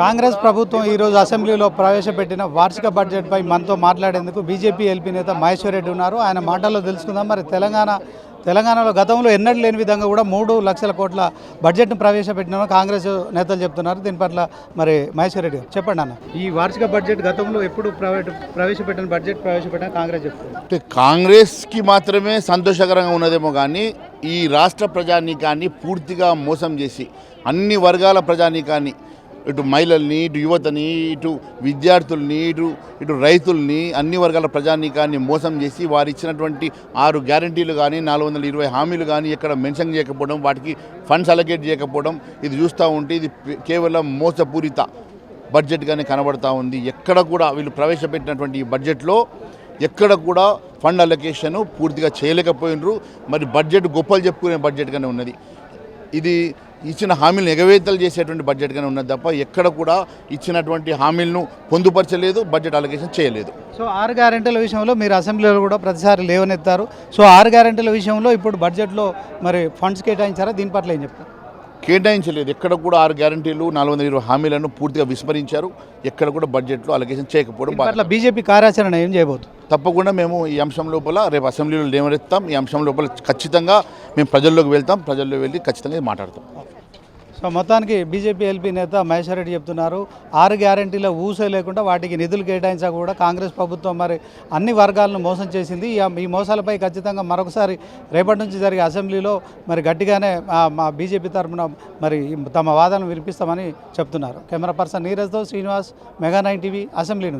కాంగ్రెస్ ప్రభుత్వం ఈరోజు అసెంబ్లీలో ప్రవేశపెట్టిన వార్షిక బడ్జెట్పై మనతో మాట్లాడేందుకు బీజేపీ ఎల్పీ నేత మహేశ్వర్ రెడ్డి ఉన్నారు. ఆయన మాటల్లో తెలుసుకుందాం. మరి తెలంగాణ తెలంగాణలో గతంలో ఎన్నడూ లేని విధంగా కూడా మూడు లక్షల కోట్ల బడ్జెట్ను ప్రవేశపెట్టిన కాంగ్రెస్ నేతలు చెప్తున్నారు. దీని పట్ల మరి మహేశ్వర్ రెడ్డి గారు చెప్పండి అన్న. ఈ వార్షిక బడ్జెట్ గతంలో ఎప్పుడు ప్రైవేట్ ప్రవేశపెట్టిన బడ్జెట్ ప్రవేశపెట్టిన కాంగ్రెస్ చెప్తుంది. అంటే కాంగ్రెస్కి మాత్రమే సంతోషకరంగా ఉన్నదేమో కానీ ఈ రాష్ట్ర ప్రజానీకాన్ని పూర్తిగా మోసం చేసి అన్ని వర్గాల ప్రజానీకాన్ని ఇటు మహిళల్ని ఇటు యువతని ఇటు విద్యార్థుల్ని ఇటు ఇటు రైతుల్ని అన్ని వర్గాల ప్రజానీకాన్ని మోసం చేసి వారు ఇచ్చినటువంటి ఆరు గ్యారంటీలు కానీ నాలుగు వందల ఇరవై హామీలు కానీ ఎక్కడ మెన్షన్ చేయకపోవడం వాటికి ఫండ్స్ అలొకేట్ చేయకపోవడం ఇది చూస్తూ ఉంటే ఇది కేవలం మోసపూరిత బడ్జెట్గానే కనబడతా ఉంది. ఎక్కడ కూడా వీళ్ళు ప్రవేశపెట్టినటువంటి ఈ బడ్జెట్లో ఎక్కడ కూడా ఫండ్ అలొకేషన్ పూర్తిగా చేయలేకపోయినరు. మరి బడ్జెట్ గొప్పలు చెప్పుకునే బడ్జెట్గానే ఉన్నది. ఇది ఇచ్చిన హామీలను ఎగవేతలు చేసేటువంటి బడ్జెట్గానే ఉన్నది తప్ప ఎక్కడ కూడా ఇచ్చినటువంటి హామీలను పొందుపరచలేదు బడ్జెట్ అలొకేషన్ చేయలేదు. సో ఆరు గ్యారెంటీల విషయంలో మీరు అసెంబ్లీలో కూడా ప్రతిసారి లేవనెత్తారు. సో ఆరు గ్యారెంటీల విషయంలో ఇప్పుడు బడ్జెట్లో మరి ఫండ్స్ కేటాయించారా? దీని పట్ల ఏం చెప్తారు? కేటాయించలేదు. ఎక్కడ కూడా ఆరు గ్యారంటీలు నాలుగు వందల ఇరవై హామీలను పూర్తిగా విస్మరించారు. ఎక్కడ కూడా బడ్జెట్లో అలొకేషన్ చేయకపోవడం పట్ల బీజేపీ కార్యాచరణ ఏం చేయబోతుంది తప్పకుండా మేము ఈ అంశం లోపల రేపు అసెంబ్లీలో లేవనెత్తాం. ఈ అంశం లోపల ఖచ్చితంగా మేము ప్రజల్లోకి వెళ్తాం. ప్రజల్లో వెళ్ళి ఖచ్చితంగా మాట్లాడతాం. సో మొత్తానికి బీజేపీ ఎల్పీ నేత మహేశ్వర్ రెడ్డి చెప్తున్నారు ఆరు గ్యారంటీలో ఊసే లేకుండా వాటికి నిధులు కేటాయించా కూడా కాంగ్రెస్ ప్రభుత్వం మరి అన్ని వర్గాలను మోసం చేసింది. ఈ ఈ మోసాలపై ఖచ్చితంగా మరొకసారి రేపటి నుంచి జరిగే అసెంబ్లీలో మరి గట్టిగానే మా బీజేపీ తరఫున మరి తమ వాదనలు వినిపిస్తామని చెప్తున్నారు. Camera person నీరజ్తో Srinivas mega nine TV assembly